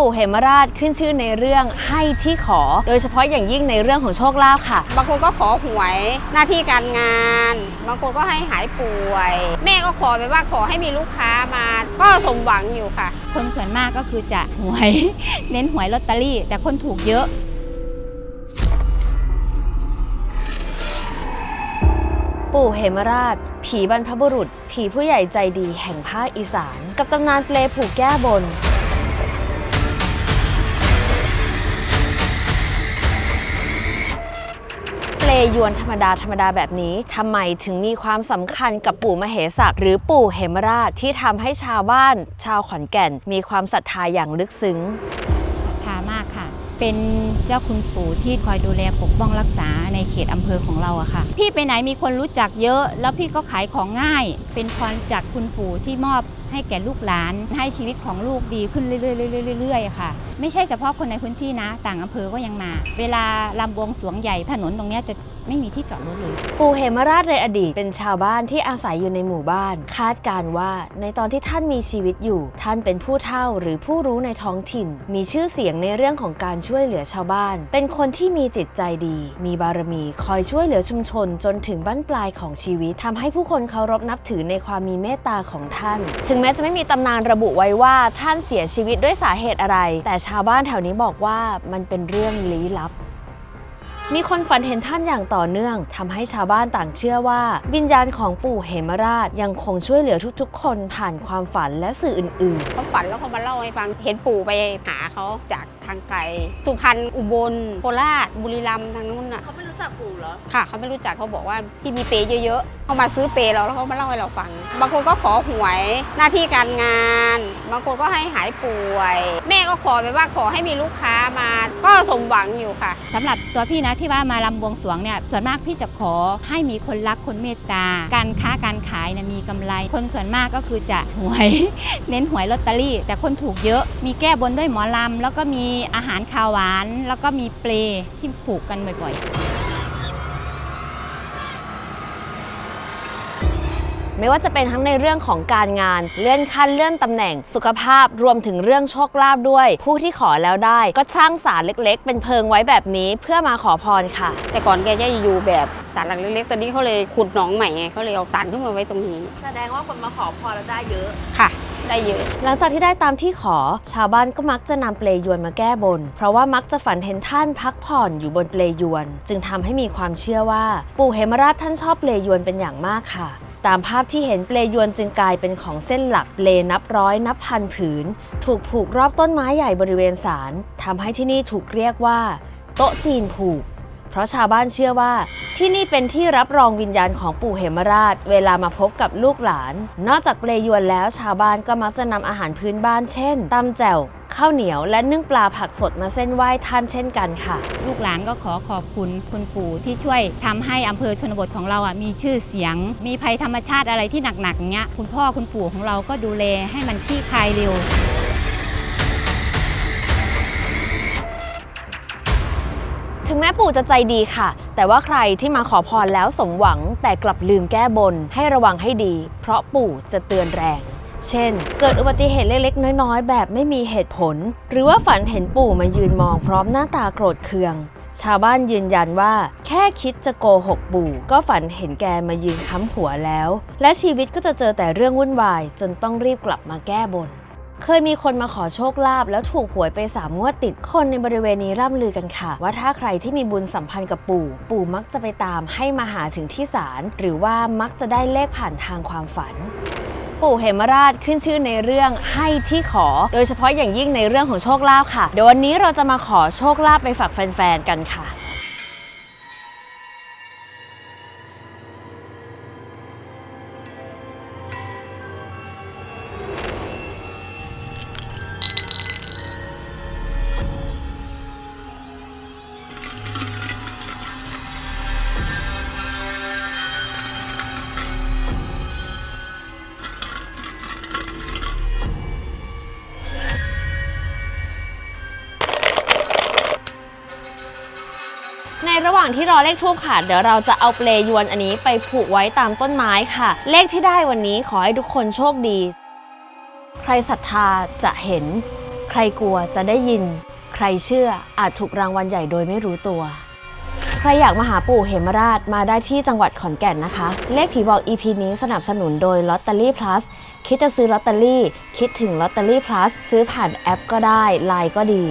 ปู่เหมราชขึ้นชื่อในเรื่องให้ที่ขอ โดยเฉพาะอย่างยิ่งในเรื่องของโชคลาภค่ะ บางคนก็ขอหวยหน้าที่การงาน บางคนก็ให้หายป่วย แม่ก็ขอไปว่าขอให้มีลูกค้ามา ก็สมหวังอยู่ค่ะ คนส่วนมากก็คือจะหวย เน้นหวยลอตเตอรี่ แต่คนถูกเยอะปู่เหมราช ผีบรรพบุรุษ ผีผู้ใหญ่ใจดีแห่งภาคอีสาน กับตำนานเปลผูกแก้บน ยวนธรรมดาธรรมดาแบบนี้ทำไมถึงมีความสำคัญกับปู่มเหสักหรือปู่เหมราชที่ทำให้ชาวบ้านชาวขอนแก่น มีความศรัทธาอย่างลึกซึ้งศรัทธามากค่ะ เป็นเจ้าคุณปู่ที่คอยดูแลปกป้องรักษาในเขตอำเภอของเราอะค่ะ พี่ไปไหนมีคนรู้จักเยอะ แล้วพี่ก็ขายของง่าย เป็นพรจากคุณปู่ที่มอบ ให้แก่ลูกหลาน ให้ชีวิตของลูกดีขึ้นเรื่อยๆเรื่อยๆค่ะ ไม่ใช่เฉพาะคนในพื้นที่นะ ต่างอำเภอก็ยังมา เวลาลำบวงสวงใหญ่ถนนตรงเนี้ยจะไม่มีที่จอดรถเลย ปู่เหมราชในอดีตเป็นชาวบ้านที่อาศัยอยู่ในหมู่บ้าน คาดการณ์ว่าในตอนที่ท่านมีชีวิตอยู่ ท่านเป็นผู้เฒ่าหรือผู้รู้ในท้องถิ่น มีชื่อเสียงในเรื่องของการช่วยเหลือชาวบ้าน เป็นคนที่มีจิตใจดี มีบารมี คอยช่วยเหลือชุมชน จนถึงบั้นปลายของชีวิตทำให้ผู้คนเคารพนับถือในความมีเมตตาของท่าน ถึงแม้จะไม่มีตำนานระบุไว้ว่าท่านเสียชีวิตด้วยสาเหตุอะไร แต่ชาวบ้านแถวนี้บอกว่ามันเป็นเรื่องลี้ลับ มีคนฝันเห็นท่านอย่างต่อเนื่องทำให้ชาวบ้านต่างเชื่อว่า วิญญาณของปู่เหมราชยังคงช่วยเหลือทุกๆ คนผ่านความฝันและสื่ออื่นเขาฝันแล้วเขามาเล่าให้ฟัง เห็นปู่ไปหาเขาจากทางไกล สุพรรณ อุบล โคราช บุรีรัมย์ทางนู้นน่ะๆเขาไม่รู้จักปู่เหรอ ค่ะ เขาไม่รู้จักเขาบอกว่าที่มีเปย์เยอะๆ เขามาซื้อเปย์เราแล้วเขามาเล่าให้เราฟัง บางคนก็ขอหวย หน้าที่การงาน บางคนก็ให้หายป่วย แม่ก็ขอไปว่าขอให้มีลูกค้ามา ก็สมหวังอยู่ค่ะ สำหรับตัวพี่นะที่ว่ามาลำบวงสวงเนี่ยส่วนมากพี่จะขอให้มีคนรักคนเมตตา การค้าการขายเนี่ยมีกำไร คนส่วนมากก็คือจะหวย เน้นหวยลอตเตอรี่ แต่คนถูกเยอะ มีแก้บนด้วยหมอลำ แล้วก็มีอาหารคาวหวาน แล้วก็มีเปลที่ผูกกันบ่อยๆ ไม่ว่าจะเป็นทั้งในเรื่องของการงาน เลื่อนขั้นเลื่อนตำแหน่งสุขภาพรวมถึงเรื่องโชคลาภด้วย ผู้ที่ขอแล้วได้ ก็สร้างศาลเล็ก ๆ เป็นเพิงไว้แบบนี้เพื่อมาขอพรค่ะ แต่ก่อนแกจะอยู่แบบสารหลังเล็กๆตอนนี้เขาเลยขุดหนองใหม่ไงเขาเลยเออกสารขึ้นมาไว้ตรงนี้ แสดงว่าคนมาขอพรแล้วได้เยอะ ค่ะ ได้เยอะ หลังจากที่ได้ตามที่ขอ ชาวบ้านก็มักจะนำเปลยวนมาแก้บน เพราะว่ามักจะฝันเห็นท่านพักผ่อนอยู่บนเปลยวน จึงทำให้มีความเชื่อว่า ปู่เหมราชท่านชอบเปลยวนเป็นอย่างมากค่ะ ตามภาพที่เห็นเปลยวนจึงกลายเป็นของเส้นหลักเปลนับร้อยนับพันผืน ถูกผูกรอบต้นไม้ใหญ่บริเวณศาลทำให้ที่นี่ถูกเรียกว่า โต๊ะจีนผูก เพราะชาวบ้านเชื่อว่า ที่นี่เป็นที่รับรองวิญญาณของปู่เหมราช เวลามาพบกับลูกหลาน นอกจากเปลยวนแล้วชาวบ้านก็มักจะนำอาหารพื้นบ้านเช่นตำแจ่วข้าวเหนียวและนึ่งปลาผักสดมาเส้นไหว้ท่านเช่นกันค่ะ ลูกหลานก็ขอขอบคุณคุณปู่ที่ช่วยทำให้อำเภอชนบทของเราอะมีชื่อเสียง มีภัยธรรมชาติอะไรที่หนักๆเงี้ยคุณพ่อคุณปู่ของเราก็ดูแลให้มันคลี่คลายเร็ว ถึงแม้ปู่จะใจดีค่ะ แต่ว่าใครที่มาขอพรแล้วสมหวังแต่กลับลืมแก้บนให้ระวังให้ดี เพราะปู่จะเตือนแรง เช่น เกิดอุบัติเหตุเล็กๆ น้อยๆ แบบไม่มีเหตุผล หรือว่าฝันเห็นปู่มายืนมองพร้อมหน้าตาโกรธเคือง ชาวบ้านยืนยันว่า แค่คิดจะโกหกปู่ ก็ฝันเห็นแกมายืนค้ำหัวแล้ว และชีวิตก็จะเจอแต่เรื่องวุ่นวาย จนต้องรีบกลับมาแก้บน เคยมีคนมาขอโชคลาภแล้วถูกหวยไปสามงวดติดคนในบริเวณนี้ร่ำลือกันค่ะ ว่าถ้าใครที่มีบุญสัมพันธ์กับปู่ ปู่มักจะไปตามให้มาหาถึงที่ศาลหรือว่ามักจะได้เลขผ่านทางความฝัน ปู่เหมราชขึ้นชื่อในเรื่องให้ที่ขอ โดยเฉพาะอย่างยิ่งในเรื่องของโชคลาภค่ะเดี๋ยววันนี้เราจะมาขอโชคลาภไปฝากแฟนๆกันค่ะางที่รอเลขทูบค่ะ เดี๋ยวเราจะเอาเปลยวนอันนี้ไปผูกไว้ตามต้นไม้ค่ะ เลขที่ได้วันนี้ขอให้ทุกคนโชคดี ใครศรัทธาจะเห็นใใครกลัวจะได้ยิน ใครเชื่ออาจถูกรางวัลใหญ่โดยไม่รู้ตัว ใครอยากมาหาปู่เหมราชมาได้ที่จังหวัดขอนแก่นนะคะ เลขผีบอก EP นี้สนับสนุนโดยลอตเตอรี่ plus คิดจะซื้อลอตเตอรี่ คิดถึงลอตเตอรี่ plus ซื้อผ่านแอปก็ได้ไลน์ก็ดี